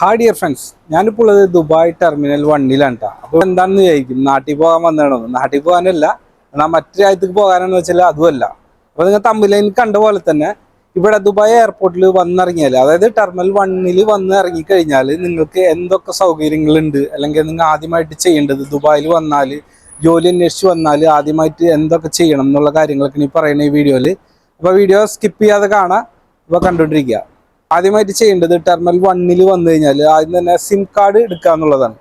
Hi dear friends ഞാനിപ്പോൾ ഉള്ളത് Dubai terminal വണ്ണിലാണ് കേട്ടോ അപ്പോൾ എന്താണെന്ന് ചോദിക്കും നാട്ടിൽ പോകാൻ വന്നതാണോ? നാട്ടിൽ പോകാനല്ല. എന്നാൽ മറ്റു രാജ്യത്തേക്ക് പോകാനെന്ന് വെച്ചാൽ അതുമല്ല അപ്പോൾ നിങ്ങൾ തമ്മിലൈൻ കണ്ട പോലെ തന്നെ ഇവിടെ ദുബായ് എയർപോർട്ടിൽ വന്നിറങ്ങിയാൽ അതായത് ടെർമിനൽ വണ്ണിൽ വന്ന് ഇറങ്ങിക്കഴിഞ്ഞാൽ നിങ്ങൾക്ക് എന്തൊക്കെ സൗകര്യങ്ങളുണ്ട്? അല്ലെങ്കിൽ നിങ്ങൾ ആദ്യമായിട്ട് ചെയ്യേണ്ടത് ദുബായിൽ വന്നാൽ ജോലി അന്വേഷിച്ച് വന്നാൽ ആദ്യമായിട്ട് എന്തൊക്കെ ചെയ്യണം എന്നുള്ള കാര്യങ്ങളൊക്കെ ഇനി പറയുന്ന ഈ വീഡിയോയിൽ അപ്പോൾ വീഡിയോ സ്കിപ്പ് ചെയ്യാതെ കാണാം. അപ്പോൾ കണ്ടുകൊണ്ടിരിക്കുക ആദ്യമായിട്ട് ചെയ്യേണ്ടത് ടെർമിനൽ വണ്ണിൽ വന്നു കഴിഞ്ഞാൽ ആദ്യം തന്നെ സിം കാർഡ് എടുക്കുക എന്നുള്ളതാണ്.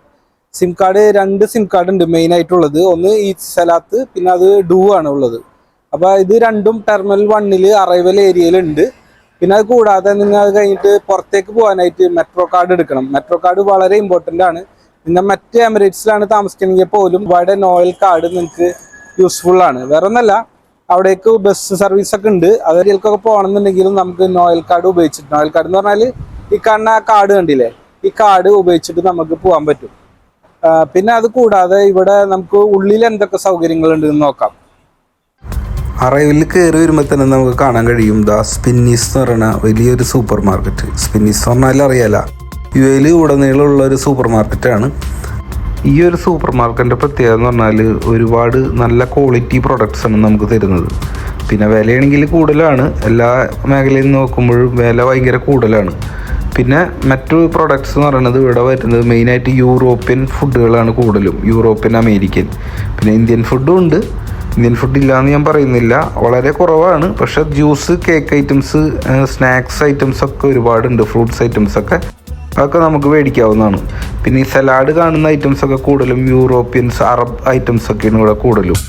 സിം കാർഡ് രണ്ട് സിം കാർഡ് ഉണ്ട് മെയിൻ ആയിട്ടുള്ളത്. ഒന്ന് ഈ സലാത്ത് പിന്നെ അത് ഡൂ ആണ് ഉള്ളത്. അപ്പോൾ ഇത് രണ്ടും ടെർമിനൽ വണ്ണിൽ അറൈവൽ ഏരിയയിൽ ഉണ്ട്. പിന്നെ അത് കൂടാതെ നിങ്ങൾ അത് കഴിഞ്ഞിട്ട് പുറത്തേക്ക് പോകാനായിട്ട് മെട്രോ കാർഡ് എടുക്കണം. മെട്രോ കാർഡ് വളരെ ഇമ്പോർട്ടന്റ് ആണ്. പിന്നെ മറ്റ് എമിറേറ്റ്സിലാണ് താമസിക്കണമെങ്കിൽ പോലും ഇവിടെ നോയൽ കാർഡ് നിങ്ങൾക്ക് യൂസ്ഫുൾ ആണ്. വേറെ ഒന്നല്ല അവിടേക്ക് ബസ് സർവീസ് ഒക്കെ ഉണ്ട്. അതിലേക്കൊക്കെ പോകണമെന്നുണ്ടെങ്കിലും നമുക്ക് നോയൽ കാർഡ് ഉപയോഗിച്ചിട്ട് നോയൽ കാർഡ് എന്ന് പറഞ്ഞാൽ ഈ കാണുന്ന കാർഡ് കണ്ടില്ലേ? ഈ കാർഡ് ഉപയോഗിച്ചിട്ട് നമുക്ക് പോകാൻ പറ്റും. പിന്നെ അത് കൂടാതെ ഇവിടെ നമുക്ക് ഉള്ളിൽ എന്തൊക്കെ സൗകര്യങ്ങളുണ്ട് എന്ന് നോക്കാം. അറൈവിൽ കയറി വരുമ്പോൾ തന്നെ നമുക്ക് കാണാൻ കഴിയും. ദ സ്പിന്നീസ് എന്ന് പറയുന്ന വലിയൊരു സൂപ്പർ മാർക്കറ്റ് സ്പിന്നീസ് എന്ന് പറഞ്ഞാൽ അറിയാല. യു എയിൽ ഉടനീളമുള്ള ഒരു സൂപ്പർ മാർക്കറ്റാണ് ഈ ഒരു സൂപ്പർ മാർക്കറ്റിന്റെ പ്രത്യേകത എന്ന് പറഞ്ഞാൽ ഒരുപാട് നല്ല ക്വാളിറ്റി പ്രൊഡക്ട്സ് ആണ് നമുക്ക് തരുന്നത്. പിന്നെ വിലയാണെങ്കിൽ കൂടുതലാണ്. എല്ലാ മേഖലയിൽ നോക്കുമ്പോഴും വില ഭയങ്കര കൂടുതലാണ്. പിന്നെ മറ്റു പ്രൊഡക്ട്സ് എന്ന് പറയുന്നത് ഇവിടെ വരുന്നത് മെയിനായിട്ട് യൂറോപ്യൻ ഫുഡുകളാണ് കൂടുതലും. യൂറോപ്യൻ അമേരിക്കൻ പിന്നെ ഇന്ത്യൻ ഫുഡും ഉണ്ട്. ഇന്ത്യൻ ഫുഡ് ഇല്ലയെന്ന് ഞാൻ പറയുന്നില്ല. വളരെ കുറവാണ്. പക്ഷേ juice cake items snacks items ഒക്കെ ഒരുപാടുണ്ട്. ഫ്രൂട്ട്സ് ഐറ്റംസ് ഒക്കെ. അതൊക്കെ നമുക്ക് മേടിക്കാവുന്നതാണ്. പിന്നെ ഈ സലാഡ് കാണുന്ന ഐറ്റംസ് ഒക്കെ കൂടുതലും യൂറോപ്യൻസ് അറബ് ഐറ്റംസ് ഒക്കെയാണ് ഇവിടെ കൂടുതലും.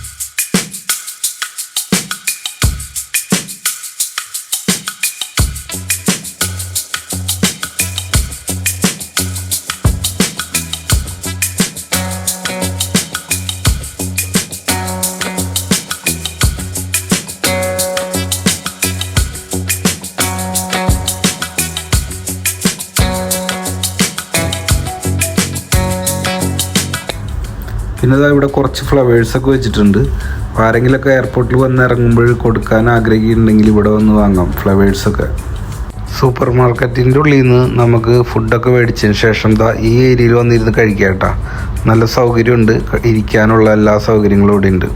പിന്നെ ഇതാ ഇവിടെ കുറച്ച് ഫ്ലവേഴ്സ് ഒക്കെ വെച്ചിട്ടുണ്ട്. അപ്പോൾ ആരെങ്കിലുമൊക്കെ എയർപോർട്ടിൽ വന്ന് ഇറങ്ങുമ്പോൾ കൊടുക്കാൻ ആഗ്രഹിക്കുന്നുണ്ടെങ്കിൽ ഇവിടെ വന്ന് വാങ്ങാം ഫ്ലവേഴ്സ് ഒക്കെ. സൂപ്പർ മാർക്കറ്റിന്റെ ഉള്ളിൽ നിന്ന് നമുക്ക് ഫുഡൊക്കെ മേടിച്ചതിന് ശേഷം ദാ ഈ ഏരിയയിൽ വന്നിരുന്ന് കഴിക്കാം നല്ല സൗകര്യമുണ്ട്. ഇരിക്കാനുള്ള എല്ലാ സൗകര്യങ്ങളും ഇവിടെ ഉണ്ട്.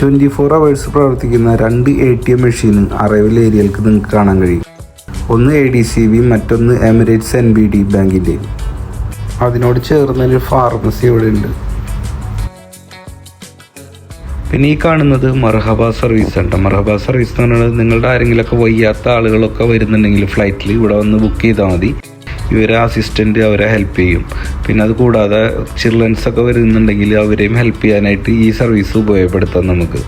ട്വന്റി ഫോർ അവേഴ്സ് പ്രവർത്തിക്കുന്ന രണ്ട് A T M machine arrival ഏരിയയിലേക്ക് നിങ്ങൾക്ക് കാണാൻ കഴിയും. ഒന്ന് എ ഡി സി ബി മറ്റൊന്ന് എമിറേറ്റ്സ് എൻ ബി ഡി ബാങ്കിന്റെയും അതിനോട് ചേർന്നൊരു ഫാർമസി ഇവിടെ ഉണ്ട് പിന്നെ ഈ കാണുന്നത് മർഹബ സർവീസ് ഉണ്ട് മർഹബ സർവീസ് എന്ന് പറയുന്നത് നിങ്ങളുടെ ആരെങ്കിലുമൊക്കെ വയ്യാത്ത ആളുകളൊക്കെ വരുന്നുണ്ടെങ്കിൽ ഫ്ലൈറ്റിൽ ഇവിടെ വന്ന് ബുക്ക് ചെയ്താൽ മതി. ഇവരെ അസിസ്റ്റന്റ് അവരെ ഹെൽപ്പ് ചെയ്യും. പിന്നെ അത് കൂടാതെ ചിൽഡ്രൻസ് ഒക്കെ വരുന്നുണ്ടെങ്കിൽ അവരെയും ഹെൽപ്പ് ചെയ്യാനായിട്ട് ഈ സർവീസ് ഉപയോഗപ്പെടുത്താം നമുക്ക്.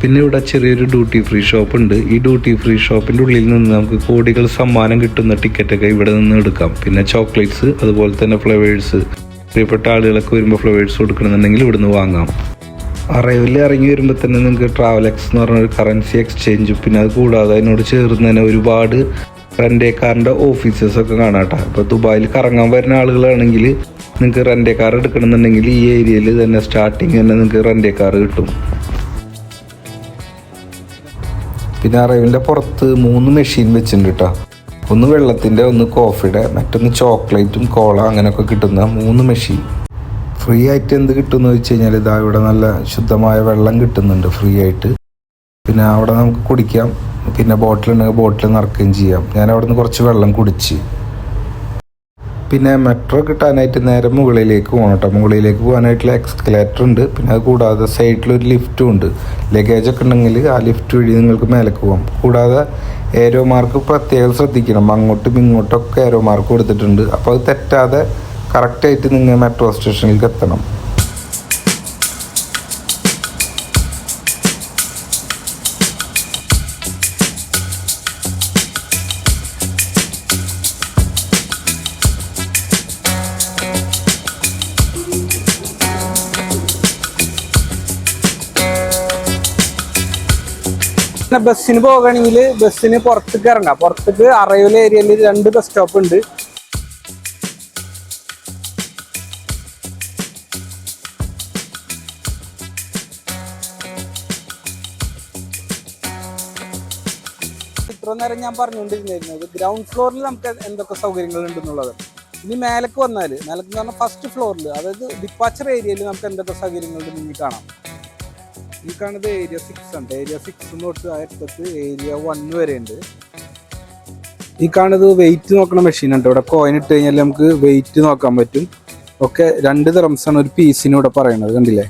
പിന്നെ ഇവിടെ ചെറിയൊരു ഡ്യൂട്ടി ഫ്രീ ഷോപ്പ് ഉണ്ട്. ഈ ഡ്യൂട്ടി ഫ്രീ ഷോപ്പിന്റെ ഉള്ളിൽ നിന്ന് നമുക്ക് കോടികൾ സമ്മാനം കിട്ടുന്ന ടിക്കറ്റൊക്കെ ഇവിടെ നിന്ന് എടുക്കാം. പിന്നെ ചോക്ലേറ്റ്സ് അതുപോലെ തന്നെ ഫ്ലവേഴ്സ് പ്രിയപ്പെട്ട ആളുകളൊക്കെ വരുമ്പോൾ ഫ്ലവേഴ്സ് കൊടുക്കണമെന്നുണ്ടെങ്കിൽ ഇവിടുന്ന് വാങ്ങാം. അറൈവിൽ ഇറങ്ങി വരുമ്പോൾ തന്നെ നിങ്ങൾക്ക് ട്രാവൽ എക്സ് എന്ന് പറഞ്ഞ ഒരു കറൻസി എക്സ്ചേഞ്ച് പിന്നെ അത് കൂടാതെ അതിനോട് ചേർന്ന് തന്നെ ഒരുപാട് റെന്റേ കാറിന്റെ കാണാട്ടോ അപ്പോൾ ദുബായിൽ കറങ്ങാൻ വരുന്ന ആളുകളാണെങ്കിൽ നിങ്ങൾക്ക് റെന്റേക്കാർ കാർ എടുക്കണമെന്നുണ്ടെങ്കിൽ ഈ ഏരിയയിൽ തന്നെ സ്റ്റാർട്ടിങ് തന്നെ നിങ്ങൾക്ക് റെന്റേക്കാർ കാർ കിട്ടും. പിന്നെ അറൈവിന്റെ പുറത്ത് മൂന്ന് മെഷീൻ വെച്ചിട്ടുണ്ട് കേട്ടോ ഒന്ന് വെള്ളത്തിന്റെ ഒന്ന് കോഫിയുടെ മറ്റൊന്ന് ചോക്ലേറ്റും കോള അങ്ങനെയൊക്കെ കിട്ടുന്ന മൂന്ന് മെഷീൻ ഫ്രീ ആയിട്ട് എന്ത് കിട്ടുമെന്ന് വെച്ച് കഴിഞ്ഞാൽ ഇതാ ഇവിടെ നല്ല ശുദ്ധമായ വെള്ളം കിട്ടുന്നുണ്ട് ഫ്രീ ആയിട്ട്. പിന്നെ അവിടെ നമുക്ക് കുടിക്കാം. പിന്നെ ബോട്ടിൽ ഉണ്ടെങ്കിൽ ബോട്ടിൽ നിറക്കുകയും ചെയ്യാം. ഞാൻ അവിടെ നിന്ന് കുറച്ച് വെള്ളം കുടിച്ച്. പിന്നെ മെട്രോ കിട്ടാനായിട്ട് നേരെ മുകളിലേക്ക് പോകണം കേട്ടോ മുകളിലേക്ക് പോകാനായിട്ടുള്ള എക്സ്കലേറ്റർ ഉണ്ട്. പിന്നെ അത് കൂടാതെ സൈഡിലൊരു ലിഫ്റ്റും ഉണ്ട്. ലഗേജ് ഒക്കെ ഉണ്ടെങ്കിൽ ആ ലിഫ്റ്റ് വഴി നിങ്ങൾക്ക് മേലേക്ക് പോകാം. കൂടാതെ ഏരോ മാർക്ക് പ്രത്യേകം ശ്രദ്ധിക്കണം. അങ്ങോട്ടും ഇങ്ങോട്ടും ഒക്കെ ഏരോ മാർക്ക് കൊടുത്തിട്ടുണ്ട്. അപ്പോൾ അത് തെറ്റാതെ കറക്റ്റായിട്ട് നിങ്ങൾ മെട്രോ സ്റ്റേഷനിലേക്ക് എത്തണം. പിന്നെ ബസ്സിന് പോകണമെങ്കിൽ ബസ്സിന് പുറത്തേക്ക് ഇറങ്ങാം. പുറത്തേക്ക് അറയൂൽ ഏരിയയിൽ രണ്ട് ബസ് സ്റ്റോപ്പ് ഉണ്ട്. ഇത്ര നേരം ഞാൻ പറഞ്ഞുകൊണ്ടിരുന്നത് ഗ്രൗണ്ട് ഫ്ലോറിൽ നമുക്ക് എന്തൊക്കെ സൗകര്യങ്ങൾ ഉണ്ടെന്നുള്ളത് ഇനി മേലക്ക് വന്നാൽ മേലക്ക് എന്ന് പറഞ്ഞാൽ ഫസ്റ്റ് ഫ്ലോറിൽ അതായത് ഡിപ്പാച്ചർ ഏരിയയിൽ നമുക്ക് എന്തൊക്കെ സൗകര്യങ്ങൾ ഉണ്ടെന്ന് കാണാം. ഈ കാണുന്നത് ഏരിയ സിക്സ് ഉണ്ട്. ഏരിയ സിക്സ് തൊട്ട് അടുത്തത് ഏരിയ വൺ വരെ ഉണ്ട്. ഈ കാണുന്നത് വെയിറ്റ് നോക്കണ മെഷീൻ ഉണ്ട്. ഇവിടെ കോയിൻ ഇട്ട് കഴിഞ്ഞാൽ നമുക്ക് വെയിറ്റ് നോക്കാൻ പറ്റും. ഒക്കെ രണ്ട് ആണ് ഒരു പീസിന് ഇവിടെ പറയണത് കണ്ടില്ലേ?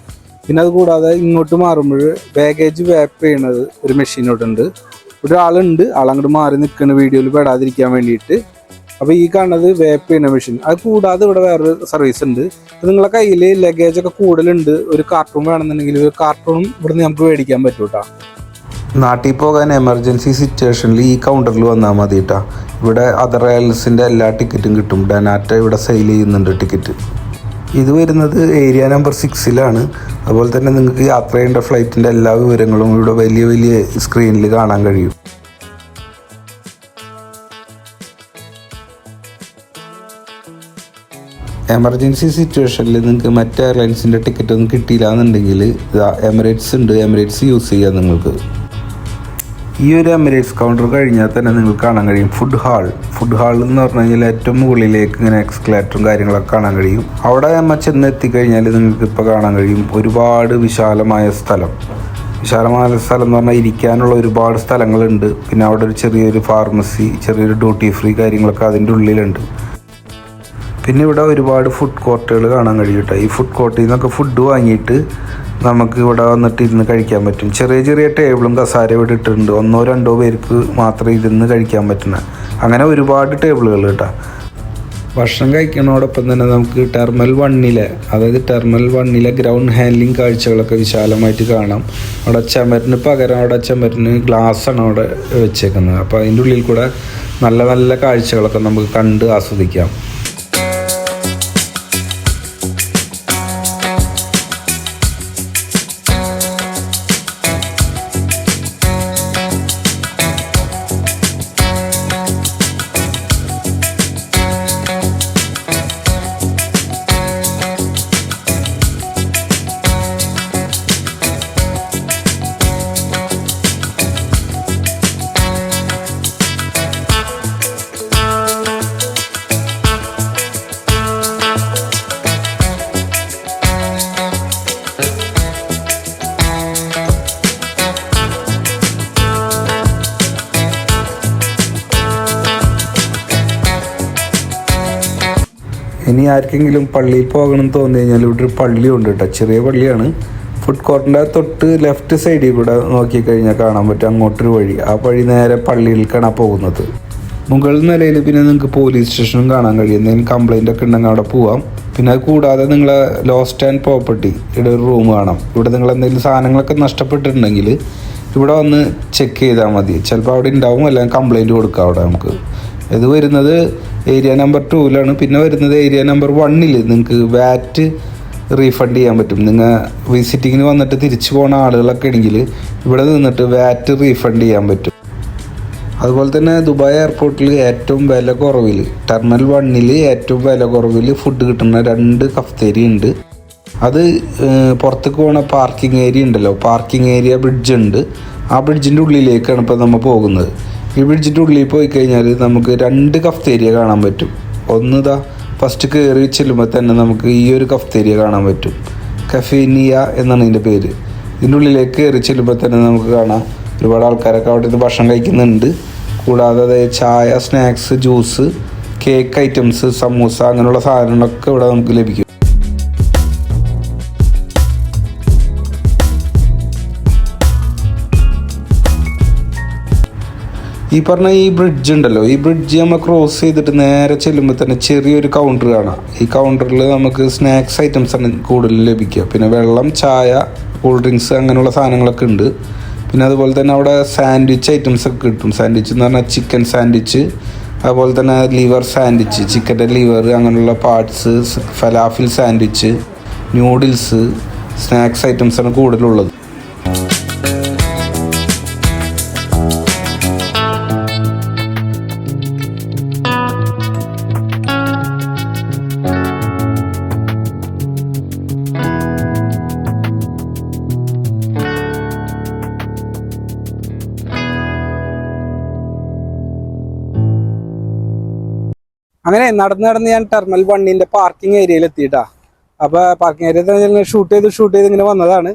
പിന്നെ അത് കൂടാതെ ഇങ്ങോട്ട് മാറുമ്പോൾ ബാഗേജ് വാപ്പ് ചെയ്യണത് ഒരു മെഷീൻ ഇവിടെ ഉണ്ട് ഒരാളുണ്ട്. ആളങ്ങോട്ട് മാറി നിൽക്കുന്ന വീഡിയോയിൽ പെടാതിരിക്കാൻ വേണ്ടിയിട്ട് അപ്പോൾ ഈ കാണുന്നത് വേപ്പ് ചെയ്യുന്ന മെഷീൻ അത് കൂടാതെ ഇവിടെ വേറൊരു സർവീസ് ഉണ്ട്. നിങ്ങളെ കയ്യിൽ ലഗേജ് ഒക്കെ കൂടുതലുണ്ട്. ഒരു കാർട്ടൂൺ വേണമെന്നുണ്ടെങ്കിൽ ഒരു കാർട്ടൂണും ഇവിടുന്ന് നമുക്ക് മേടിക്കാൻ പറ്റും കേട്ടോ നാട്ടിൽ പോകാൻ എമർജൻസി സിറ്റുവേഷനിൽ ഈ കൗണ്ടറിൽ വന്നാൽ മതി കേട്ടോ ഇവിടെ അതർ റയൽസിന്റെ എല്ലാ ടിക്കറ്റും കിട്ടും. ഡനാറ്റ ഇവിടെ സെയിൽ ചെയ്യുന്നുണ്ട് ടിക്കറ്റ് ഇത് വരുന്നത് ഏരിയ നമ്പർ സിക്സിലാണ് അതുപോലെ തന്നെ നിങ്ങൾക്ക് യാത്ര ചെയ്യേണ്ട ഫ്ലൈറ്റിന്റെ എല്ലാ വിവരങ്ങളും ഇവിടെ വലിയ വലിയ സ്ക്രീനിൽ കാണാൻ കഴിയും. എമർജൻസി സിറ്റുവേഷനിൽ നിങ്ങൾക്ക് മറ്റ് എയർലൈൻസിന്റെ ടിക്കറ്റ് ഒന്നും കിട്ടിയില്ല എന്നുണ്ടെങ്കിൽ എമിറേറ്റ്സ് ഉണ്ട്. എമിറേറ്റ്സ് യൂസ് ചെയ്യാം നിങ്ങൾക്ക്. ഈ ഒരു എമിറേറ്റ്സ് കൗണ്ടർ കഴിഞ്ഞാൽ തന്നെ നിങ്ങൾക്ക് കാണാൻ കഴിയും. ഫുഡ് ഹാൾ ഫുഡ് ഹാൾ എന്ന് പറഞ്ഞു കഴിഞ്ഞാൽ ഏറ്റവും മുകളിലേക്ക് ഇങ്ങനെ എക്സ്കലേറ്ററും കാര്യങ്ങളൊക്കെ കാണാൻ കഴിയും. അവിടെ നമ്മൾ ചെന്ന് എത്തിക്കഴിഞ്ഞാൽ നിങ്ങൾക്ക് ഇപ്പോൾ കാണാൻ കഴിയും ഒരുപാട് വിശാലമായ സ്ഥലം. വിശാലമായ സ്ഥലം എന്ന് പറഞ്ഞാൽ ഇരിക്കാനുള്ള ഒരുപാട് സ്ഥലങ്ങളുണ്ട്. പിന്നെ അവിടെ ഒരു ചെറിയൊരു ഫാർമസി ചെറിയൊരു ഡ്യൂട്ടി ഫ്രീ കാര്യങ്ങളൊക്കെ അതിന്റെ ഉള്ളിലുണ്ട്. പിന്നെ ഇവിടെ ഒരുപാട് ഫുഡ് കോർട്ടുകൾ കാണാൻ കഴിയും കേട്ടോ ഈ ഫുഡ് കോർട്ടിൽ നിന്നൊക്കെ ഫുഡ് വാങ്ങിയിട്ട് നമുക്ക് ഇവിടെ വന്നിട്ട് ഇരുന്ന് കഴിക്കാൻ പറ്റും. ചെറിയ ചെറിയ ടേബിളും കസാര ഇവിടെ ഇട്ടിട്ടുണ്ട്. ഒന്നോ രണ്ടോ പേർക്ക് മാത്രം ഇരുന്ന് കഴിക്കാൻ പറ്റുന്ന. അങ്ങനെ ഒരുപാട് ടേബിളുകൾ കേട്ടോ. ഭക്ഷണം കഴിക്കുന്നതോടൊപ്പം തന്നെ നമുക്ക് ടെർമൽ വണ്ണിലെ അതായത് ടെർമൽ വണ്ണിലെ ഗ്രൗണ്ട് ഹാൻഡ്ലിംഗ് കാഴ്ചകളൊക്കെ വിശാലമായിട്ട് കാണാം. അവിടെ ചമരിന് പകരം അവിടെ ചമരിന് ഗ്ലാസ്സാണ് അവിടെ വെച്ചേക്കുന്നത്. അപ്പോൾ അതിന്റെ ഉള്ളിൽ കൂടെ നല്ല നല്ല കാഴ്ചകളൊക്കെ നമുക്ക് കണ്ട് ആസ്വദിക്കാം. ഇനി ആർക്കെങ്കിലും പള്ളിയിൽ പോകണം തോന്നി കഴിഞ്ഞാൽ ഇവിടെ ഒരു പള്ളി ഉണ്ട് കേട്ടോ ചെറിയ പള്ളിയാണ്. ഫുഡ് കോർട്ടിന്റെ തൊട്ട് ലെഫ്റ്റ് സൈഡിൽ കൂടെ നോക്കിക്കഴിഞ്ഞാൽ കാണാൻ പറ്റും. അങ്ങോട്ടൊരു വഴി. ആ വഴി നേരെ പള്ളിയിലേക്കാണ് പോകുന്നത്. മുകൾ നിലയിൽ പിന്നെ നിങ്ങൾക്ക് പോലീസ് സ്റ്റേഷനും കാണാൻ കഴിയും. എന്തെങ്കിലും കംപ്ലൈന്റ് ഒക്കെ ഉണ്ടെങ്കിൽ അവിടെ പോവാം. പിന്നെ അത് കൂടാതെ നിങ്ങളെ ലോസ്റ്റ് ആൻഡ് പ്രോപ്പർട്ടി ഇവിടെ ഒരു റൂം കാണാം. ഇവിടെ നിങ്ങൾ എന്തെങ്കിലും സാധനങ്ങളൊക്കെ നഷ്ടപ്പെട്ടിട്ടുണ്ടെങ്കിൽ ഇവിടെ വന്ന് ചെക്ക് ചെയ്താൽ മതി. ചിലപ്പോൾ അവിടെ ഉണ്ടാവും. അല്ലെങ്കിൽ കംപ്ലൈന്റ് കൊടുക്കാം അവിടെ നമുക്ക്. ഇത് വരുന്നത് ഏരിയ നമ്പർ ടൂവിലാണ് പിന്നെ വരുന്നത് ഏരിയ നമ്പർ വണ്ണിൽ നിങ്ങൾക്ക് വാറ്റ് റീഫണ്ട് ചെയ്യാൻ പറ്റും. നിങ്ങൾ വിസിറ്റിങ്ങിന് വന്നിട്ട് തിരിച്ചു പോകുന്ന ആളുകളൊക്കെ ഉണ്ടെങ്കിൽ ഇവിടെ നിന്നിട്ട് വാറ്റ് റീഫണ്ട് ചെയ്യാൻ പറ്റും. അതുപോലെ തന്നെ ദുബായ് എയർപോർട്ടിൽ ഏറ്റവും വില കുറവിൽ ടെർമിനൽ വണ്ണിൽ ഏറ്റവും വില കുറവിൽ ഫുഡ് കിട്ടുന്ന രണ്ട് കഫ്തേരി ഉണ്ട്. അത് പുറത്തേക്ക് പോണ പാർക്കിംഗ് ഏരിയ ഉണ്ടല്ലോ. പാർക്കിംഗ് ഏരിയ ബ്രിഡ്ജ് ഉണ്ട്. ആ ബ്രിഡ്ജിന്റെ ഉള്ളിലേക്കാണ് ഇപ്പോൾ നമ്മൾ പോകുന്നത്. ഈ ബ്രിഡ്ജിന്റെ ഉള്ളിൽ പോയി കഴിഞ്ഞാൽ നമുക്ക് രണ്ട് കഫ്തേരിയ കാണാൻ പറ്റും. ഒന്ന് ഇതാ ഫസ്റ്റ് കയറി ചെല്ലുമ്പോൾ തന്നെ നമുക്ക് ഈ ഒരു കഫ്തേരിയ കാണാൻ പറ്റും. കഫേനിയ എന്നാണ് ഇതിന്റെ പേര്. ഇതിന്റെ ഉള്ളിലേക്ക് കയറി ചെല്ലുമ്പോൾ തന്നെ നമുക്ക് കാണാം. ഒരുപാട് ആൾക്കാരൊക്കെ അവിടെ നിന്ന് ഭക്ഷണം കഴിക്കുന്നുണ്ട്. കൂടാതെ അതായത് ചായ snacks juice cake items samosa അങ്ങനെയുള്ള സാധനങ്ങളൊക്കെ ഇവിടെ നമുക്ക് ലഭിക്കും. ഈ പറഞ്ഞ ഈ ബ്രിഡ്ജ് ഉണ്ടല്ലോ ഈ ബ്രിഡ്ജ് നമ്മൾ ക്രോസ് ചെയ്തിട്ട് നേരെ ചെല്ലുമ്പോൾ തന്നെ ചെറിയൊരു കൗണ്ടർ കാണാം. ഈ കൗണ്ടറിൽ നമുക്ക് സ്നാക്സ് ഐറ്റംസ് ആണ് കൂടുതൽ ലഭിക്കുക. പിന്നെ വെള്ളം ചായ കൂൾ ഡ്രിങ്ക്സ് അങ്ങനെയുള്ള സാധനങ്ങളൊക്കെ ഉണ്ട്. പിന്നെ അതുപോലെ തന്നെ അവിടെ സാൻഡ്വിച്ച് ഐറ്റംസ് ഒക്കെ കിട്ടും. സാൻഡ്വിച്ച് എന്ന് പറഞ്ഞാൽ ചിക്കൻ സാൻഡ്വിച്ച് അതുപോലെ തന്നെ ലിവർ സാൻഡ്വിച്ച് ചിക്കന്റെ ലിവർ അങ്ങനെയുള്ള parts falafel sandwich noodles snacks items ആണ് കൂടുതലുള്ളത്. അങ്ങനെ നടന്ന് നടന്ന് ഞാൻ ടെർമിനൽ വണ്ണിന്റെ പാർക്കിംഗ് ഏരിയയിൽ എത്തിയിട്ടാ. അപ്പൊ പാർക്കിംഗ് ഏരിയ ഷൂട്ട് ചെയ്ത് ഷൂട്ട് ചെയ്ത് ഇങ്ങനെ വന്നതാണ്.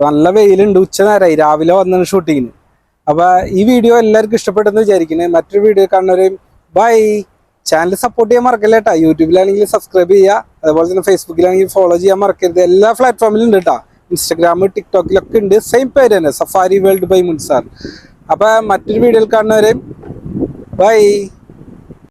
നല്ല വെയിലുണ്ട് ഉച്ച നേരമായി രാവിലെ വന്നാണ് ഷൂട്ടിങ്ങിന് അപ്പൊ ഈ വീഡിയോ എല്ലാവർക്കും ഇഷ്ടപ്പെട്ടെന്ന് വിചാരിക്കുന്നത് മറ്റൊരു വീഡിയോ കാണുന്നവരെയും ബൈ ചാനൽ സപ്പോർട്ട് ചെയ്യാൻ മറക്കല്ല കേട്ടോ യൂട്യൂബിലാണെങ്കിൽ സബ്സ്ക്രൈബ് ചെയ്യുക. അതുപോലെ തന്നെ ഫേസ്ബുക്കിലാണെങ്കിൽ ഫോളോ ചെയ്യാൻ മറക്കരുത്. എല്ലാ പ്ലാറ്റ്ഫോമിലും ഉണ്ട് കേട്ടോ ഇൻസ്റ്റാഗ്രാം ടിക്ടോക്കിലൊക്കെ ഉണ്ട്. സെയിം പേര് തന്നെ. സഫാരി വേൾഡ് ബൈ മുൻസാർ അപ്പൊ മറ്റൊരു വീഡിയോയിൽ കാണുന്നവരെയും ബൈ